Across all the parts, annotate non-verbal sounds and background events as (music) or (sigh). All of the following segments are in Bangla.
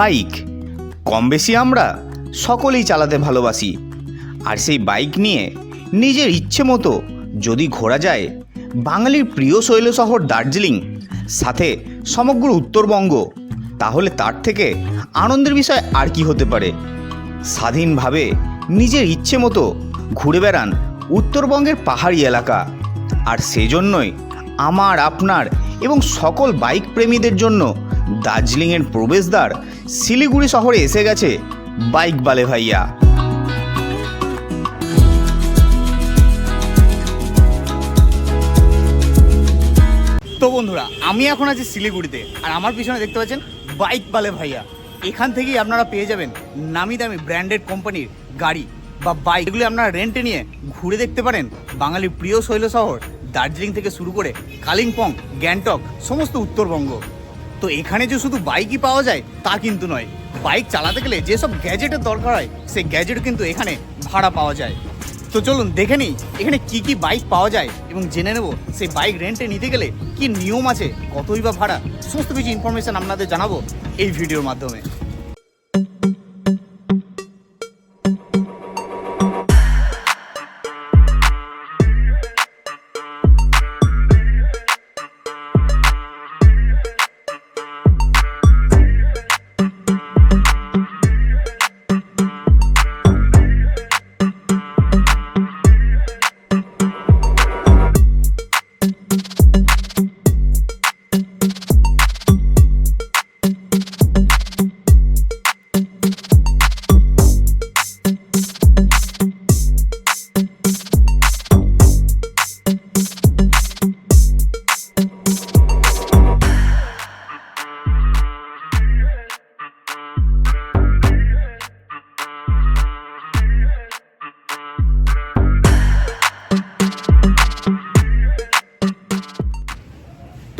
বাইক। কম বেশি আমরা সকলেই চালাতে ভালোবাসি। আর সেই বাইক নিয়ে নিজের ইচ্ছে মতো যদি ঘোরা যায়, বাঙালির প্রিয় শৈল শহর দার্জিলিং, সাথে সমগ্র উত্তরবঙ্গ, তাহলে তার থেকে আনন্দের বিষয় আর কি হতে পারে? স্বাধীনভাবে নিজের ইচ্ছে মতো ঘুরে বেড়ান উত্তরবঙ্গের পাহাড়ি এলাকা। আর সেজন্যই আমার, আপনার এবং সকল বাইক প্রেমীদের জন্য দার্জিলিংয়ের প্রবেশদ্বার শিলিগুড়ি শহরে এসে গেছে বাইক বালে ভাইয়া। তো বন্ধুরা, আমি এখন আছি শিলিগুড়িতে, আর আমার পিছনে দেখতে পাচ্ছেন বাইক বালে ভাইয়া। এখান থেকেই আপনারা পেয়ে যাবেন নামি দামি ব্র্যান্ডেড কোম্পানির গাড়ি বা বাইক। এগুলি আপনারা রেন্টে নিয়ে ঘুরে দেখতে পারেন বাঙালির প্রিয় শৈল শহর দার্জিলিং থেকে শুরু করে কালিম্পং, গ্যাংটক, সমস্ত উত্তরবঙ্গ। তো এখানে যে শুধু বাইকই পাওয়া যায়, তা কিন্তু নয়। বাইক চালাতে গেলে যেসব গ্যাজেটের দরকার হয়, সেই গ্যাজেট কিন্তু এখানে ভাড়া পাওয়া যায়। তো চলুন দেখে নিই, এখানে কি কি বাইক পাওয়া যায় এবং জেনে নেব সেই বাইক রেন্টে নিতে গেলে কি নিয়ম আছে, কতই বা ভাড়া, সমস্ত কিছু ইনফরমেশান আপনাদের জানাব এই ভিডিওর মাধ্যমে।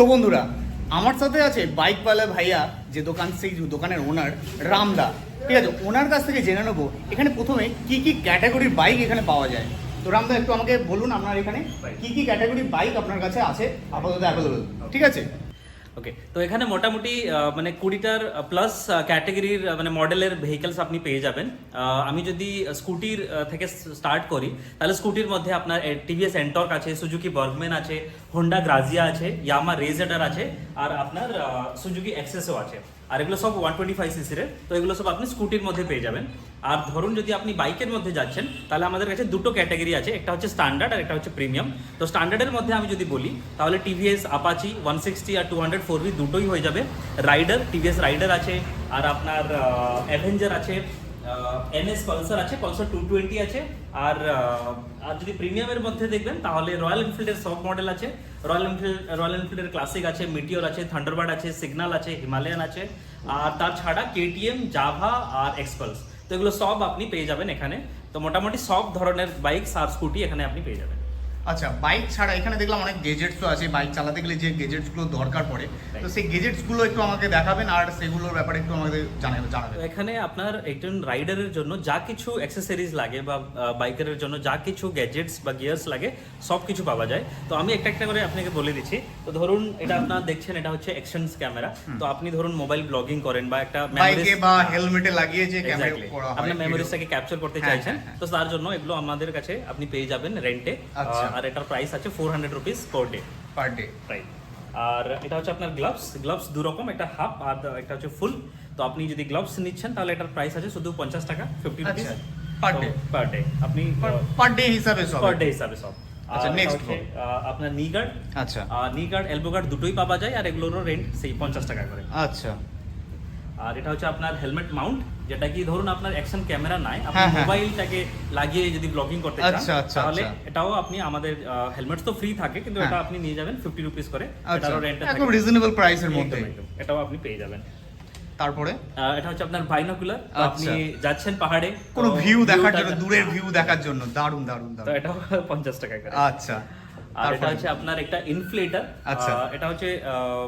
তো বন্ধুরা, আমার সাথে আছে বাইকওয়ালা ভাইয়া, যে দোকান, সেই দোকানের ওনার রামদা। ঠিক আছে, ওনার কাছ থেকে জেনে নেব, এখানে প্রথমে কি কি ক্যাটাগরির বাইক এখানে পাওয়া যায়। তো রামদা, একটু আমাকে বলুন আপনার এখানে কি কি ক্যাটাগরির বাইক আপনার কাছে আছে? আপাতত অ্যাভেলেবেল ঠিক আছে? ওকে তো এখানে মোটামুটি মানে কুড়িটার প্লাস ক্যাটাগরির মানে মডেলের ভেহিকেলস আপনি পেয়ে যাবেন। আমি যদি স্কুটির থেকে স্টার্ট করি, তাহলে স্কুটির মধ্যে আপনার টিভিএস এন্টর্ক আছে সুজুকি বার্গম্যান আছে হোন্ডা গ্রাজিয়া আছে ইয়ামা রেজেডার আছে, আর আপনার সুজুকি এক্সেসও আছে। আর এগুলো সব ওয়ান টোয়েন্টি ফাইভ সিসির তো এগুলো সব আপনি স্কুটির মধ্যে পেয়ে যাবেন। আর ধরুন যদি আপনি বাইকের মধ্যে যাচ্ছেন, তাহলে আমাদের কাছে দুটো ক্যাটাগরি আছে। একটা হচ্ছে স্ট্যান্ডার্ড আর একটা হচ্ছে প্রিমিয়াম তো স্ট্যান্ডার্ডের মধ্যে আমি যদি বলি, তাহলে টিভিএস আপাচি ওয়ান সিক্সটি আর টু হান্ড্রেড ফোর বি দুটোই হয়ে যাবে। রাইডার টিভিএস রাইডার আছে, আর আপনার অ্যাভেঞ্জার আছে এনএস পালসার আছে পালসার টু টোয়েন্টি আছে, আর আর যদি প্রিমিয়ামের মধ্যে দেখবেন, তাহলে রয়্যাল এনফিল্ডের সব মডেল আছে। রয়্যাল এনফিল্ড রয়্যাল এনফিল্ডের ক্লাসিক আছে মিটিওর আছে থান্ডারবার্ড আছে সিগনাল আছে হিমালয়ান আছে, আর তার ছাড়া কেটিএম জাভা আর এক্সপালস তো এগুলো সব আপনি পেয়ে যাবেন এখানে। তো মোটামুটি সব ধরনের বাইক আর স্কুটি এখানে আপনি পেয়ে যাবেন। আচ্ছা বাইক ছাড়া এখানে দেখলাম অনেক গেজেটসও আছে বাইক চালাতে গেলে যে গেজেটসগুলো দরকার পড়ে তো সেই গেজেটসগুলো একটু আমাকে দেখাবেন আর সেগুলোর ব্যাপারে একটু আমাদের জানাবেন। জানাবেন এখানে আপনার একজন রাইডারের জন্য যা কিছু অ্যাক্সেসরিজ লাগে বা বাইকারের জন্য যা কিছু গ্যাজেটস বা গিয়ার্স লাগে সব কিছু পাওয়া যায়। তো আমি একটা একটা করে আপনাকে বলে দিচ্ছি। তো ধরুন এটা আপনার দেখছেন এটা হচ্ছে এক্সটেন্স ক্যামেরা তো আপনি ধরুন মোবাইল ব্লগিং করেন বা একটা বাইকে বা হেলমেটে লাগিয়ে যে ক্যামেরা. করা হয় আপনার মেমোরিজটাকে ক্যাপচার করতে হ্যাঁ, চাইছেন। হ্যাঁ, হ্যাঁ। তো তার জন্য এগুলো আমাদের কাছে আপনি পেয়ে যাবেন রেন্টে আচ্ছা। আর এটার প্রাইস আছে four hundred rupees per day per day right আর এটা হচ্ছে আপনার গ্লাভস গ্লাভস দু রকম একটা হাফ আর একটা হচ্ছে ফুল তো আপনি যদি গ্লাভস নিচ্ছেন তাহলে এটার প্রাইস আছে শুধু পঞ্চাশ টাকা fifty rupees per day? Per day আপনি পার ডে হিসাবে সব। পার ডে হিসাবে সব। আচ্ছা, আহ, আপনার নি গার্ড আচ্ছা। নি গার্ড এলবো গার্ড দুটোই পাওয়া যায় আর এগুলোরও রেন্ট সেই পঞ্চাশ টাকা করে। আচ্ছা। আর এটা হচ্ছে আপনার হেলমেট মাউন্ট যেটা কি ধরুন আপনার অ্যাকশন ক্যামেরা নাই আপনি হ্যাঁ, হ্যাঁ। মোবাইলটাকে লাগিয়ে যদি ব্লগিং করতে চান আচ্ছা, আচ্ছা, তাহলে আচ্ছা। এটাও আপনি আমাদের হেলমেট তো ফ্রি থাকে কিন্তু হ্যাঁ। এটা আপনি নিয়ে যাবেন ফিফটি রুপিস করে। এটারও রেন্ট একদম রিজনেবল প্রাইসের মধ্যে এটাও আপনি পেয়ে যাবেন। তারপরে? এটা হচ্ছে আপনার বাইনোকুলার। আপনি যাচ্ছেন পাহাড়ে কোনো ভিউ দেখার জন্য দূরের ভিউ দেখার জন্য। দারুণ দারুণ তো দারুণ। এটাও (laughs) পঞ্চাশ টাকা করে। আচ্ছা। আর এটা হচ্ছে আপনার একটা ইনফ্লেটার আচ্ছা। এটা হচ্ছে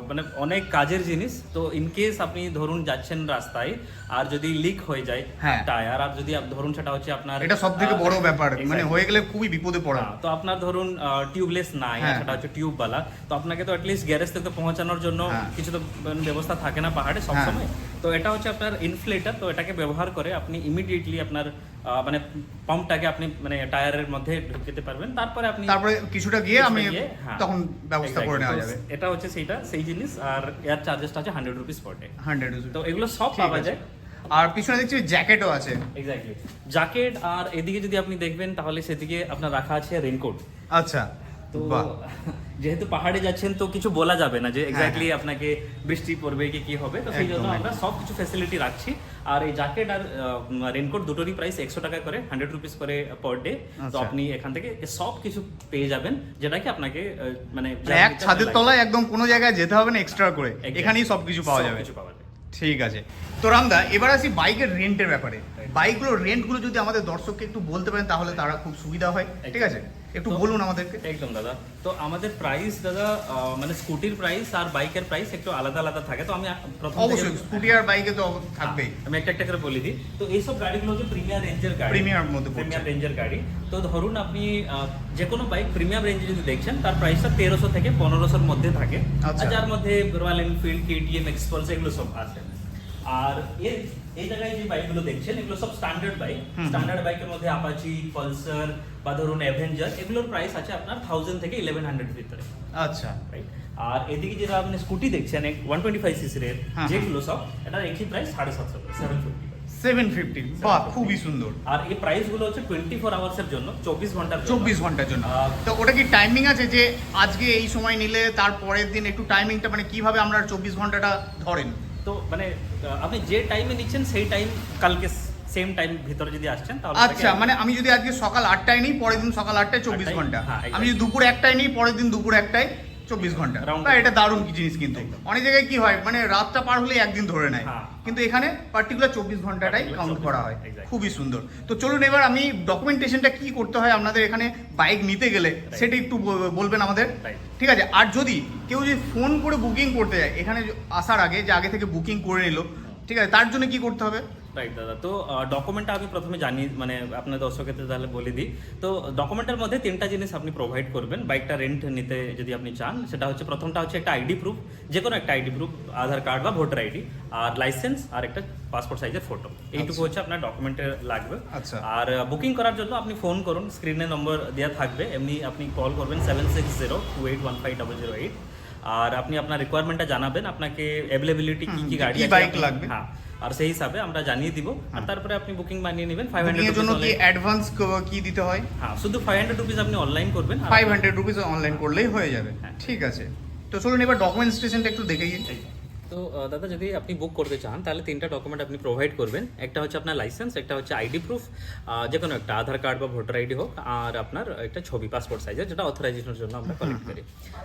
মানে অনেক কাজের জিনিস তো ইন কেস আপনি ধরুন যাচ্ছেন রাস্তায় আর যদি লিক হয়ে যায় হ্যাঁ। টায়ার আর যদি ধরুন সেটা হচ্ছে আপনার এটা সব থেকে বড় ব্যাপার মানে হয়ে গেলে খুবই বিপদে পড়া হ্যাঁ, তো আপনার ধরুন টিউবলেস নাই হ্যাঁ। সেটা হচ্ছে টিউবওয়ালা তো আপনাকে তো অ্যাটলিস্ট গ্যারেজ থেকে পৌঁছানোর জন্য হ্যাঁ। কিছু তো ব্যবস্থা থাকে না পাহাড়ে হ্যাঁ। সবসময় তো এটা হচ্ছে আপনার ইনফ্লেটার তো এটাকে ব্যবহার করে আপনি ইমিডিয়েটলি আপনার মানে পাম্পটাকে আপনি মানে টায়ারের মধ্যে ঢুকিতে পারবেন। তারপরে আপনি তারপরে কিছুটা গিয়ে আমি হ্যাঁ, তখন ব্যবস্থা করে নেওয়া যাবে। এটা হচ্ছে সেইটা সেই জিনিস আর এয়ার চার্জেসটা আছে hundred rupees per day hundred তো এগুলো সব পাওয়া যায়। আর পিছনে দেখছি জ্যাকেটও আছে। এক্স্যাক্টলি জ্যাকেট আর এদিকে যদি আপনি দেখবেন তাহলে সেদিকে আপনার রাখা আছে রেনকোট আচ্ছা। তো যেহেতু পাহাড়ে যাচ্ছেন তো কিছু বলা যাবে না যে হ্যাঁ, এক্স্যাক্টলি আপনাকে বৃষ্টি পড়বে কি কি হবে। তো সেই জন্য আমরা সব কিছু ফ্যাসিলিটি রাখছি। আর এই জ্যাকেট আর রেনকোট দুটোরই প্রাইস একশো টাকা করে হান্ড্রেড রুপিস করে পার ডে তো আচ্ছা। আপনি এখান থেকে সব কিছু পেয়ে যাবেন যেটা কি আপনাকে মানে মানে এক ছাদের তলায় একদম কোনো জায়গায় যেতে হবে না এক্সট্রা করে. এখানেই সবকিছু পাওয়া সব যাবে। কিছু পাওয়া যাবে। ঠিক আছে। তো রামদা এবার আসি বাইকের রেন্টের ব্যাপারে। বাইকগুলো রেন্টগুলো যদি আমাদের দর্শককে একটু বলতে পারেন তাহলে তারা খুব সুবিধা হয়। ঠিক আছে? একটু বলুন আমাদেরকে। একদম দাদা। তো আমাদের প্রাইস দাদা মানে স্কুটির প্রাইস আর বাইকের প্রাইস একটু আলাদা আলাদা থাকে। তো আমি প্রথম অবশ্যই স্কুটি আর বাইকে তো থাকবেই হ্যাঁ, আমি একটা একটা করে বলে দিই। তো এইসব গাড়িগুলো হচ্ছে প্রিমিয়ার রেঞ্জের গাড়ি। Premier মধ্যে প্রিমিয়ার রেঞ্জের গাড়ি। তো ধরুন আপনি যে কোনো বাইক প্রিমিয়াম রেঞ্জে যদি দেখছেন তার প্রাইসটা তেরোশো থেকে পনেরোশোর মধ্যে থাকে। আচ্ছা। আর যার মধ্যে রয়্যাল এনফিল্ড কেটিএম এক্সপালস এগুলো সব আছে। আর এর এই জায়গায় যে বাইকগুলো দেখছেন এগুলো সব স্ট্যান্ডার্ড বাইক। স্ট্যান্ডার্ড বাইকের মধ্যে আপাচি পালসার বা ধরুন অ্যাভেঞ্জার এগুলোর প্রাইস আছে আপনার থাউজেন্ড থেকে ইলেভেন হান্ড্রেড ভিতরে। আচ্ছা। রাইট আর এদিকে যেটা আপনি স্কুটি দেখছেন ওয়ান টোয়েন্টি ফাইভ সিসির হ্যাঁ, যেগুলো সব এটার একই প্রাইস সাড়ে সাতশো সেভেন ফিফটি সেভেন ফিফটি বাহ খুবই সুন্দর। আর এই প্রাইসগুলো হচ্ছে টোয়েন্টি ফোর আওয়ার্স এর জন্য চব্বিশ ঘণ্টার চব্বিশ ঘণ্টার জন্য। তো ওটা কি টাইমিং আছে যে আজকে এই সময় নিলে তার পরের দিন একটু টাইমিংটা মানে কীভাবে আমরা চব্বিশ ঘন্টাটা ধরেন? তো মানে আপনি যে টাইমে নিচ্ছেন সেই টাইম কালকে সেম টাইম ভিতরে যদি আসছেন তাহলে আচ্ছা মানে আমি যদি আজকে সকাল আটটায় নিই পরের দিন সকাল আটটায় চব্বিশ ঘণ্টা। হ্যাঁ, আমি যদি দুপুর একটায় নিই পরের দিন দুপুর একটায় চব্বিশ ঘণ্টা। এটা দারুণ জিনিস কিন্তু। অনেক জায়গায় কি হয় মানে রাতটা পার হলে একদিন ধরে নেয়। হ্যাঁ। কিন্তু এখানে পার্টিকুলার চব্বিশ ঘন্টাটাই কাউন্ট করা হয়। খুবই সুন্দর। তো চলুন এবার আমি ডকুমেন্টেশনটা কি করতে হয় আপনাদের এখানে বাইক নিতে গেলে সেটা একটু বলবেন আমাদের। ঠিক আছে আর যদি কেউ যদি ফোন করে বুকিং করতে যায় এখানে আসার আগে যে আগে থেকে বুকিং করে নিল ঠিক আছে তার জন্য কি করতে হবে? রাইট দাদা। তো ডকুমেন্টটা আমি প্রথমে জানি মানে আপনার দর্শকের তাহলে বলে দিই। তো ডকুমেন্টের মধ্যে তিনটা জিনিস আপনি প্রোভাইড করবেন। বাইকটা রেন্ট নিতে যদি আপনি চান সেটা হচ্ছে প্রথমটা হচ্ছে একটা আইডি প্রুফ যে কোনো একটা আইডি প্রুফ আধার কার্ড বা ভোটার আইডি আর লাইসেন্স আর একটা পাসপোর্ট সাইজের ফটো এইটুকু হচ্ছে আপনার ডকুমেন্টে লাগবে। আচ্ছা। আর বুকিং করার জন্য আপনি ফোন করুন স্ক্রিনে নম্বর দেওয়া থাকবে। এমনি আপনি কল করবেন seven six zero two eight one five double zero eight আর আপনি আপনার রিকোয়ারমেন্টটা জানাবেন আপনাকে অ্যাভেলেবিলিটি কি কি গাড়ি কি আছে bike আপনি- লাগবে? হ্যাঁ। আর সেই হিসাবে আমরা জানিয়ে দিব। আর তারপরে আপনি বুকিং বানিয়ে নেবেন ফাইভ হান্ড্রেড এর জন্য কি অ্যাডভান্স কি দিতে হয়? হ্যাঁ শুধু ফাইভ হান্ড্রেড রুপিস আপনি অনলাইন করবেন ফাইভ হান্ড্রেড রুপিস অনলাইন করলেই হয়ে যাবে। হ্যাঁ। ঠিক আছে। তো চলুন এবার ডকুমেন্টেশনটা একটু দেখে গিয়ে তো দাদা যদি আপনি বুক করতে চান তাহলে তিনটা ডকুমেন্ট আপনি প্রোভাইড করবেন। একটা হচ্ছে আপনার লাইসেন্স একটা হচ্ছে আইডি প্রুফ যে কোনো একটা আধার কার্ড বা ভোটার আইডি হোক আর আপনার একটা ছবি পাসপোর্ট সাইজের যেটা অথরাইজেশনের জন্য আমরা কালেক্ট করি।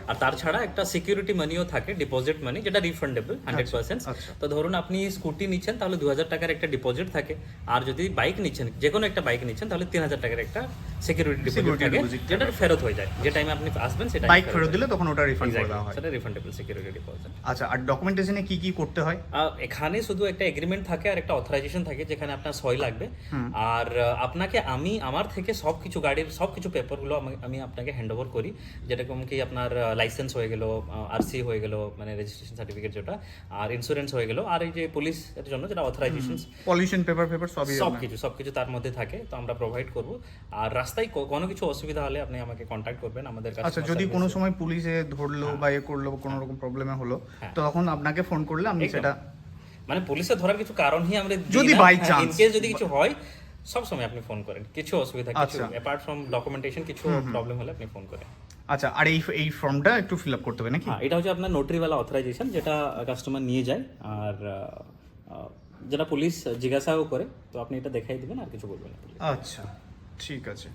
আর তার ছাড়া একটা সিকিউরিটি মানিও থাকে ডিপোজিট মানি যেটা রিফান্ডেবল হান্ড্রেড পার্সেন্ট। তো ধরুন আপনি স্কুটি নিচ্ছেন তাহলে দু হাজার টাকার একটা ডিপোজিট থাকে। আর যদি বাইক নিচ্ছেন যে কোনো একটা বাইক নিচ্ছেন তাহলে তিন হাজার টাকার একটা সিকিউরিটি ডিপোজিট থাকে যেটা ফেরত হয়ে যায়। যে টাইমে আপনি আসবেন সেটা বাইক ফেরত দিলে তখন ওটা রিফান্ড করে হয়। সেটা রিফান্ডেবল সিকিউরিটি ডিপোজিট আচ্ছা আর ডকুমেন্টেশনে কি কি করতে হয়? এখানে শুধু একটা এগ্রিমেন্ট থাকে আর একটা অথরাইজেশন থাকে যেখানে আপনার সই লাগবে। আর আপনাকে আমি আমার থেকে সব কিছু গাড়ির সব কিছু পেপারগুলো আমি- আপনাকে হ্যান্ড ওভার করি। যেরকম কি আপনার লাইসেন্স হয়ে গেল আরসি হয়ে গেল মানে রেজিস্ট্রেশন সার্টিফিকেট যেটা আর ইন্স্যুরেন্স হয়ে গেল। আর এই যে পুলিশ এর জন্য যেটা অথরাইজেশন পলিউশন পেপার পেপার সবই সব কিছু সব কিছু তার মধ্যে থাকে তো আমরা প্রোভাইড করব। আর রাস্তায় কোনো কিছু অসুবিধা হলে আপনি আমাকে কন্ট্যাক্ট করবেন আমাদের কাছে আচ্ছা যদি কোনো সময় পুলিশে ধরলো বা এ করল কোনো রকম প্রবলেমে হলো হ্যাঁ। তো তখন আপনাকে ফোন করলে আমি সেটা মানে পুলিশে ধরার কিছু কারণই আমরা যদি না। by chance। in case যদি কিছু হয় সব সময় আপনি ফোন করেন। কিছু অসুবিধা কিছু। অ্যাপার্ট ফ্রম ডকুমেন্টেশন কিছু প্রবলেম হলে আপনি ফোন করেন। আচ্ছা আর এই এই ফর্মটা একটু ফিল আপ করতে হবে নাকি? হ্যাঁ এটা হচ্ছে আপনার নোটারিওয়ালা অথরাইজেশন যেটা কাস্টমার নিয়ে যায়। আর যেটা পুলিশ জিজ্ঞাসাও করে তো আপনি এটা দেখাই দিবেন আর কিছু বলবেন না আচ্ছা ঠিক আছে।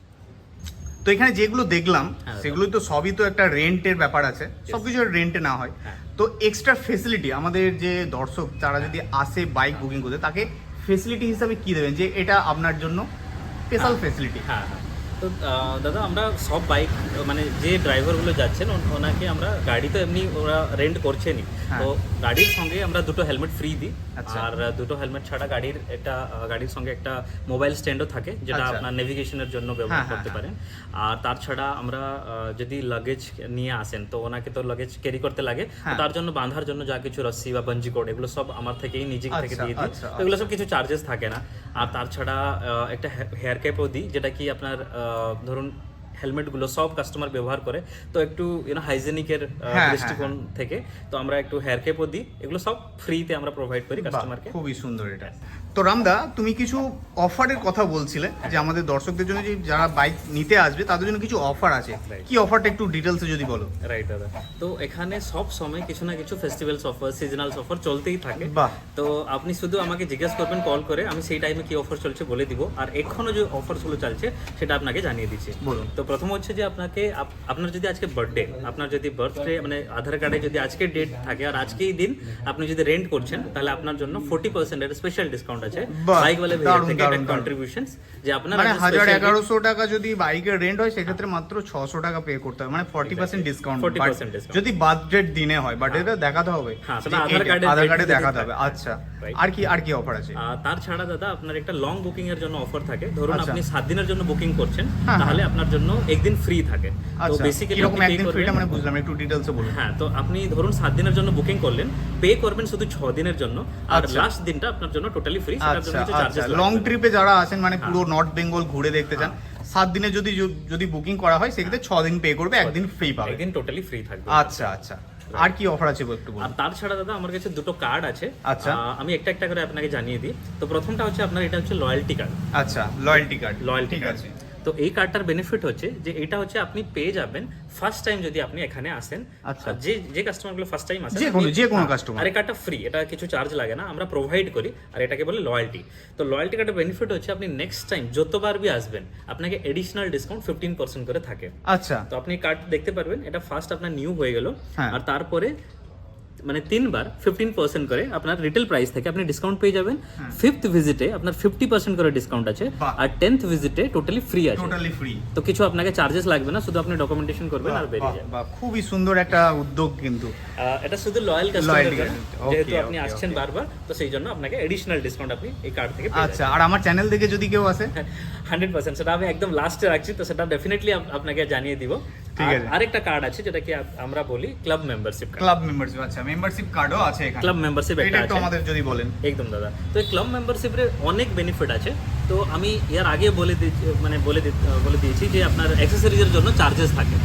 তো এখানে যেগুলো দেখলাম হ্যাঁ, সেগুলো তো সবই তো একটা রেন্টের ব্যাপার আছে। সবকিছু রেন্টে না হয়। হ্যাঁ। তো এক্সট্রা ফেসিলিটি আমাদের যে দর্শক তারা যদি আসে বাইক বুকিং করতে তাকে ফেসিলিটি হিসাবে কি দেবেন? যে এটা আপনার জন্য স্পেশাল ফেসিলিটি হ্যাঁ হ্যাঁ। তো দাদা আমরা সব বাইক মানে যে ড্রাইভারগুলো যাচ্ছেন ওনাকে আমরা গাড়ি তো এমনি ওরা রেন্ট করছেনই হ্যাঁ। তো গাড়ির সঙ্গে আমরা দুটো হেলমেট ফ্রি দিই আচ্ছা। আর দুটো হেলমেট ছাড়া গাড়ির একটা গাড়ির সঙ্গে একটা মোবাইল স্ট্যান্ডও থাকে যেটা আচ্ছা। আপনার নেভিগেশনের জন্য হ্যাঁ, ব্যবহার হ্যাঁ, করতে। পারেন আর তার ছাড়া আমরা যদি লাগেজ নিয়ে আসেন তো ওনাকে তো লাগেজ ক্যারি করতে লাগে। তার জন্য বাঁধার জন্য যা কিছু রস্সি বা বঞ্জি কোড এগুলো সব আমার থেকেই নিজে থেকে আচ্ছা, দিয়ে দিই তো এগুলো সব কিছু চার্জেস থাকে না আর তার ছাড়া একটা হেয়ার ক্যাপও দিই যেটা কি আপনার ধরুন হেলমেটগুলো সব কাস্টমার ব্যবহার করে। তো একটু ইউনো হাইজেনিকের হ্যাঁ, দৃষ্টিকোণ থেকে। তো আমরা একটু হেয়ার ক্যাপও দিই। এগুলো সব ফ্রিতে আমরা প্রোভাইড করি কাস্টমারকে খুবই সুন্দর এটা। তো রামদা তুমি কিছু অফারের কথা বলছিলে যে আমাদের দর্শকদের জন্য যে যারা বাইক নিতে আসবে তাদের জন্য কিছু অফার আছে। কি অফারটা একটু ডিটেলসে যদি বলো? রাইট দাদা। তো এখানে সব সময় কিছু না কিছু ফেস্টিভ্যালস অফার সিজনাল অফার চলতেই থাকে। তো আপনি শুধু আমাকে জিজ্ঞেস করবেন কল করে আমি সেই টাইমে কি অফার চলছে বলে দিব। আর এখনও যে অফারসগুলো চলছে সেটা আপনাকে জানিয়ে দিচ্ছি। বলুন। তো প্রথম হচ্ছে যে আপনাকে আপ- আপনার যদি আজকে বার্থডে আপনার যদি বার্থডে মানে আধার কার্ডে যদি আজকের ডেট থাকে আর আজকেই দিন আপনি যদি রেন্ট করছেন তাহলে আপনার জন্য ফোর্টি পার্সেন্টের স্পেশাল ডিসকাউন্ট আছে বাইক ওয়ালা দারুণ, থেকে দারুণ, দারুণ। যে আপনার মানে টাকা যদি বাইকের রেন্ট হয় সেক্ষেত্রে মাত্র টাকা পে করতে হবে। মানে ফর্টি পার্সেন্ট ডিসকাউন্ট 40% discount। যদি বার্থডের দিনে হয় দেখাতে হবে। হ্যাঁ, সেটা আধার কার্ডে আধার কার্ডে দেখাতে হবে। আচ্ছা আর কি আর কি অফার আছে? তার ছাড়া দাদা আপনার একটা লং বুকিং এর জন্য অফার থাকে। ধরুন আচ্ছা। আপনি সাত দিনের জন্য বুকিং করছেন হ্যাঁ, তাহলে আপনার জন্য একদিন ফ্রি থাকে। তো আচ্ছা বেসিক্যালি কীরকম একদিন ফ্রিটা মানে বুঝলাম একটু ডিটেলসে বলুন। হ্যাঁ তো আপনি ধরুন সাত দিনের জন্য বুকিং করলেন পে করবেন শুধু ছ দিনের জন্য আর আচ্ছা। লাস্ট দিনটা আপনার জন্য টোটালি ফ্রি আচ্ছা চার্জেস লং ট্রিপে যারা আসেন মানে হ্যাঁ। পুরো নর্থ বেঙ্গল ঘুরে দেখতে চান সাত দিনে যদি যদি বুকিং করা হয় সেক্ষেত্রে ছ দিন পে করবে একদিন ফ্রি পাবে। একদিন টোটালি ফ্রি থাকবে। আচ্ছা আচ্ছা। আর কি অফার আছে একটু বলুন। আর তার ছাড়া দাদা আমার কাছে দুটো কার্ড আছে। আচ্ছা। আমি একটা একটা করে আপনাকে জানিয়ে দিই। তো প্রথমটা হচ্ছে আপনার এটা হচ্ছে লয়্যালটি কার্ড আচ্ছা লয়্যালটি কার্ড লয়্যালটি কার্ড আছে। তো এই কার্ডটার বেনিফিট হচ্ছে যে এটা হচ্ছে আপনি পেয়ে যাবেন ফার্স্ট টাইম যদি আপনি এখানে আসেন আচ্ছা। যে যে কাস্টমারগুলো ফার্স্ট টাইম আসেন যে কোনো- যে কোনো হ্যাঁ, customer। আর এই কার্ডটা ফ্রি এটা কিছু চার্জ লাগে না আমরা প্রোভাইড করি আর এটাকে বলে লয়্যালটি তো লয়্যালটি কার্ডের বেনিফিট হচ্ছে আপনি নেক্সট টাইম যতবার বি আসবেন আপনাকে এডিশনাল ডিসকাউন্ট ফিফটিন পার্সেন্ট করে থাকে আচ্ছা তো আপনি কার্ড দেখতে পারবেন এটা ফার্স্ট আপনার নিউ হয়ে গেল হ্যাঁ। আর তারপরে মানে তিনবার ফিফটিন পার্সেন্ট করে আপনার রিটেল প্রাইস থেকে আপনি ডিসকাউন্ট পেয়ে যাবেন। ফিফথ ভিজিটে আপনার ফিফটি পার্সেন্ট করে ডিসকাউন্ট আছে আর টেন্থ ভিজিটে টোটালি ফ্রি আছে। টোটালি ফ্রি তো কিছু আপনাকে চার্জেস লাগবে না শুধু আপনি ডকুমেন্টেশন করবেন আর বেরিয়ে যাবেন। খুবই সুন্দর একটা উদ্যোগ কিন্তু। এটা শুধু লয়াল okay, যেহেতু আপনি আসছেন বারবার তো সেই জন্য আপনাকে এডিশনাল ডিসকাউন্ট আপনি এই কার্ড থেকে আচ্ছা আর আমার চ্যানেল থেকে যদি কেউ আসে? (laughs) হান্ড্রেড পার্সেন্ট সেটা আমি একদম লাস্টে রাখছি তো সেটা ডেফিনেটলি আপনাকে জানিয়ে দিব। আরেকটা কার্ড আছে যেটা কি আমরা বলি club membership card club membership আচ্ছা মেম্বারশিপ কার্ডও আছে এখানে। ক্লাব মেম্বারশিপ এটা একটা আমাদের যদি বলেন। একদম দাদা। তো এই ক্লাব মেম্বারশিপের অনেক বেনিফিট আছে। তো আমি এর আগে বলে মানে বলে বলে দিয়েছি যে আপনার অ্যাক্সেসরিজের জন্য চার্জেস থাকে।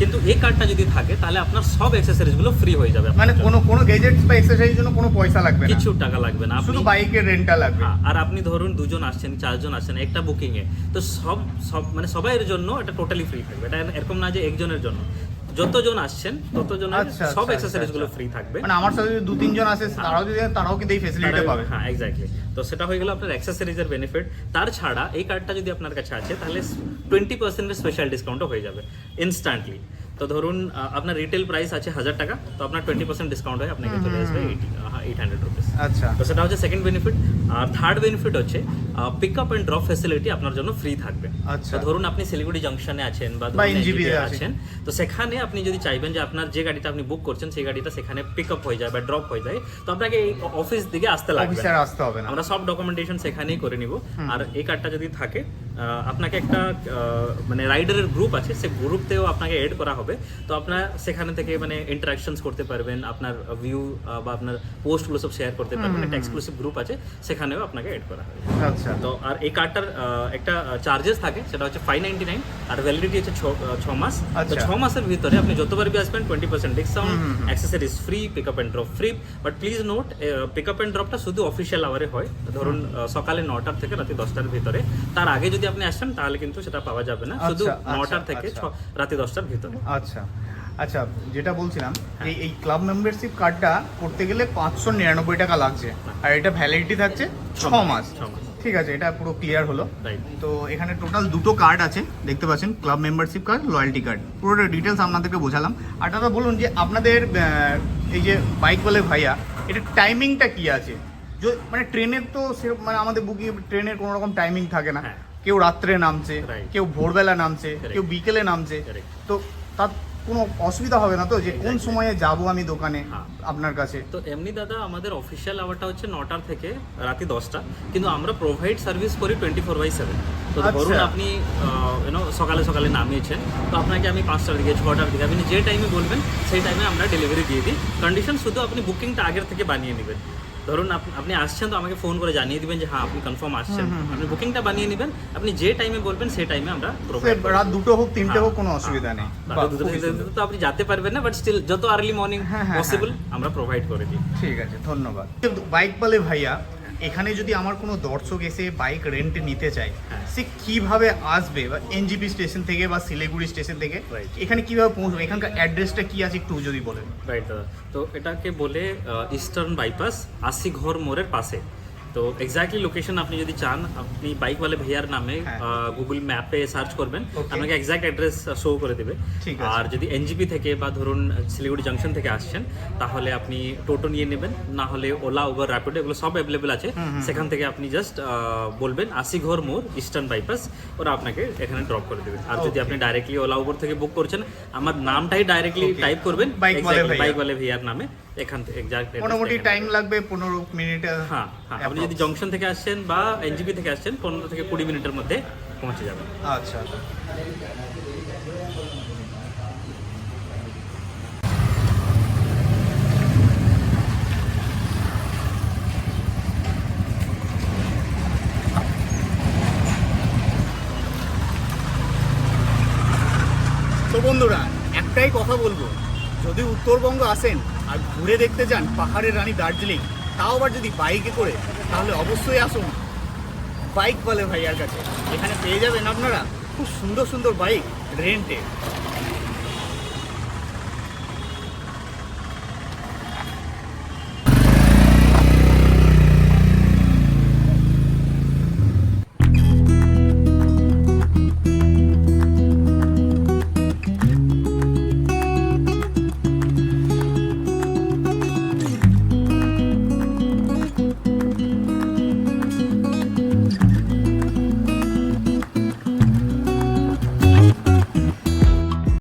কিন্তু এই কার্ডটা যদি থাকে তাহলে আপনার সব অ্যাক্সেসরিজগুলো ফ্রি হয়ে যাবে মানে। কোনো কোনো গেজেটস বা এক্সারসাইজের জন্য কোনো পয়সা লাগবে না। কিছু টাকা লাগবে না। শুধু বাইকের রেন্টটা লাগবে হ্যাঁ, আর আপনি ধরুন দুজন আসছেন চারজন আসছেন একটা বুকিং এ তো সব সব মানে সবাইয়ের জন্য এটা টোটালি ফ্রি থাকবে। এটা এরকম না যে একজনের জন্য। যতজন আসছেন ততজন আচ্ছা, সব এক্সারসাইজগুলো আচ্ছা। ফ্রি থাকবে। মানে আমার সাথে যদি দু তিনজন আসে তারাও যদি তারাও কিন্তু এই ফেসিলিটিটা পাবে? হ্যাঁ এক্স্যাক্টলি তো সেটা হয়ে গেল আপনার এক্সারসাইজের বেনিফিট তার ছাড়া এই কার্ডটা যদি আপনার কাছে আছে তাহলে টোয়েন্টি পার্সেন্টের স্পেশাল ডিসকাউন্টও হয়ে যাবে ইনস্ট্যান্টলি তো ধরুন আপনার রিটেল প্রাইস আছে হাজার টাকা তো আপনার টোয়েন্টি পার্সেন্ট ডিসকাউন্ট হয় আপনাকে চলে আসবে এইট হান্ড্রেড রুপিস আচ্ছা। তো সেটা হচ্ছে সেকেন্ড বেনিফিট আর থার্ড বেনিফিট হচ্ছে pick up and drop facility আপনার জন্য ফ্রি থাকবে। আচ্ছা। ধরুন আপনি শিলিগুড়ি জাংশনে আছেন বা আছেন। তো সেখানে আপনি যদি চাইবেন যে আপনার যে গাড়িটা আপনি বুক করছেন সেই গাড়িটা সেখানে পিক আপ হয়ে যায় বা ড্রপ হয়ে যায় তো আপনাকে এই অফিস দিকে আসতে লাগবে। আমরা সব ডকুমেন্টেশন সেখানেই করে নিব। আর এই কার্ডটা যদি থাকে আপনাকে একটা মানে রাইডারের গ্রুপ আছে সেই গ্রুপতেও আপনাকে এড করা হবে। তো আপনার সেখানে থেকে মানে ইন্টারাকশনস করতে পারবেন আপনার ভিউ বা আপনার পোস্টগুলো সব শেয়ার করতে পারবেন। একটা এক্সক্লুসিভ গ্রুপ আছে সেখানেও আপনাকে এড করা হবে। আচ্ছা। তো আর এই কার্ডটার একটা চার্জেস থাকে সেটা হচ্ছে ফাইভ নাইনটি নাইন আর ভ্যালিডিটি হচ্ছে ছ- মাস। তো আচ্ছা। ছ মাসের ভিতরে আপনি যতবার বি আসবেন twenty percent discount accessories free pick up and drop free but please note pick up and ড্রপটা শুধু অফিসিয়াল আওয়ারে হয়। ধরুন সকালে নটার থেকে রাতে দশটার ভিতরে। তার আগে যদি আপনি আসেন তাহলে কিন্তু সেটা পাওয়া যাবে না। শুধু আচ্ছা, আচ্ছা, নটার থেকে আচ্ছা। রাতে দশটার ভিতরে। আচ্ছা আচ্ছা যেটা বলছিলাম এই এই ক্লাব মেম্বারশিপ কার্ডটা করতে গেলে পাঁচশো নিরানব্বই টাকা লাগছে। আর এটা ভ্যালিডিটি থাকছে ছ মাস। ঠিক আছে এটা পুরো ক্লিয়ার হলো। তো এখানে টোটাল দুটো কার্ড আছে দেখতে পাচ্ছেন club membership card loyalty card পুরোটা ডিটেলস আপনাদেরকে বোঝালাম। আর দাদা বলুন যে আপনাদের এই যে বাইক বলে ভাইয়া এটা টাইমিংটা কি আছে? য- মানে ট্রেনের তো মানে আমাদের বুকিং ট্রেনের কোনো রকম টাইমিং থাকে না। হ্যাঁ। কেউ রাত্রে নামছে. কেউ ভোরবেলা নামছে কেউ বিকেলে নামছে। তো তার কোনো অসুবিধা হবে না তো যে কোন সময়ে যাব আমি দোকানে হ্যাঁ। আপনার কাছে? তো এমনি দাদা আমাদের অফিসিয়াল আওয়ারটা হচ্ছে নটার থেকে রাতে দশটা। কিন্তু আমরা প্রোভাইড সার্ভিস করি টোয়েন্টি ফোর বাই সেভেন তো আচ্ছা। ধরুন আপনি ইউনো সকালে সকালে নামিয়েছেন তো আপনাকে আমি পাঁচটার দিকে ছটার দিকে আপনি যে টাইমে বলবেন সেই টাইমে আমরা ডেলিভারি দিয়ে দিই। কন্ডিশন শুধু আপনি বুকিংটা আগের থেকে বানিয়ে নেবেন। ধরুন আপনি আসছেন তো আমাকে ফোন করে জানিয়ে দিবেন যে হ্যাঁ আপনি কনফার্ম আসছেন। আপনি বুকিংটা বানিয়ে নেবেন। আপনি যে টাইমে বলবেন সেই টাইমে আমরা রাত দুটো হোক তিনটে হোক কোনো অসুবিধা নেই। বাহ, দুটো খুবই তিনটে তো আপনি যেতে পারবেন না বাট স্টিল যত আর্লি মর্নিং হ্যাঁ, হ্যাঁ, পসিবল আমরা প্রোভাইড করে দিই। ঠিক আছে ধন্যবাদ। বাইক বলে ভাইয়া এখানে যদি আমার কোনো দর্শক এসে বাইক রেন্টে নিতে চায় হ্যাঁ। সে কীভাবে আসবে? বা এনজিপি স্টেশন থেকে বা শিলিগুড়ি স্টেশন থেকে এখানে কীভাবে পৌঁছবে? এখানকার অ্যাড্রেসটা কি আছে একটু যদি বলেন। রাইট দাদা। তো এটাকে বলে ইস্টার্ন বাইপাস আশি ঘর মোড়ের পাশে। তো এক্স্যাক্টলি লোকেশন আপনি যদি চান আপনি বাইক ওয়ালে ভাইয়ার নামে। গুগল ম্যাপে সার্চ করবেন আপনাকে এক্স্যাক্ট অ্যাড্রেস শো করে দেবে। আর যদি এনজিপি থেকে বা ধরুন শিলিগুড়ি জাংশন থেকে আসছেন তাহলে আপনি টোটো নিয়ে নেবেন না হলে ওলা উবার র্যাপিডো এগুলো সব অ্যাভেলেবেল আছে। সেখান থেকে আপনি জাস্ট বলবেন আশি ঘর মোড় ইস্টার্ন বাইপাস ওরা আপনাকে এখানে ড্রপ করে দেবে। আর যদি আপনি ডাইরেক্টলি ওলা উবার থেকে বুক করছেন আমার নামটাই ডাইরেক্টলি টাইপ করবেন। বাইক ওয়ালে ভাইয়ার নামে। এখান থেকে মোটামুটি টাইম লাগবে পনেরো মিনিট হ্যাঁ হ্যাঁ আপনি যদি জংশন থেকে আসছেন বা এনজিপি থেকে আসছেন পনেরো থেকে কুড়ি মিনিটের মধ্যে পৌঁছে যাবেন। আচ্ছা আচ্ছা। তো বন্ধুরা একটাই কথা বলব। যদি উত্তরবঙ্গ আসেন আর ঘুরে দেখতে যান পাহাড়ের রানী দার্জিলিং। তাও আবার যদি বাইকে করে, তাহলে অবশ্যই আসুন। বাইক বলে ভাইয়ার কাছে। এখানে পেয়ে যাবেন আপনারা খুব সুন্দর সুন্দর বাইক রেন্টে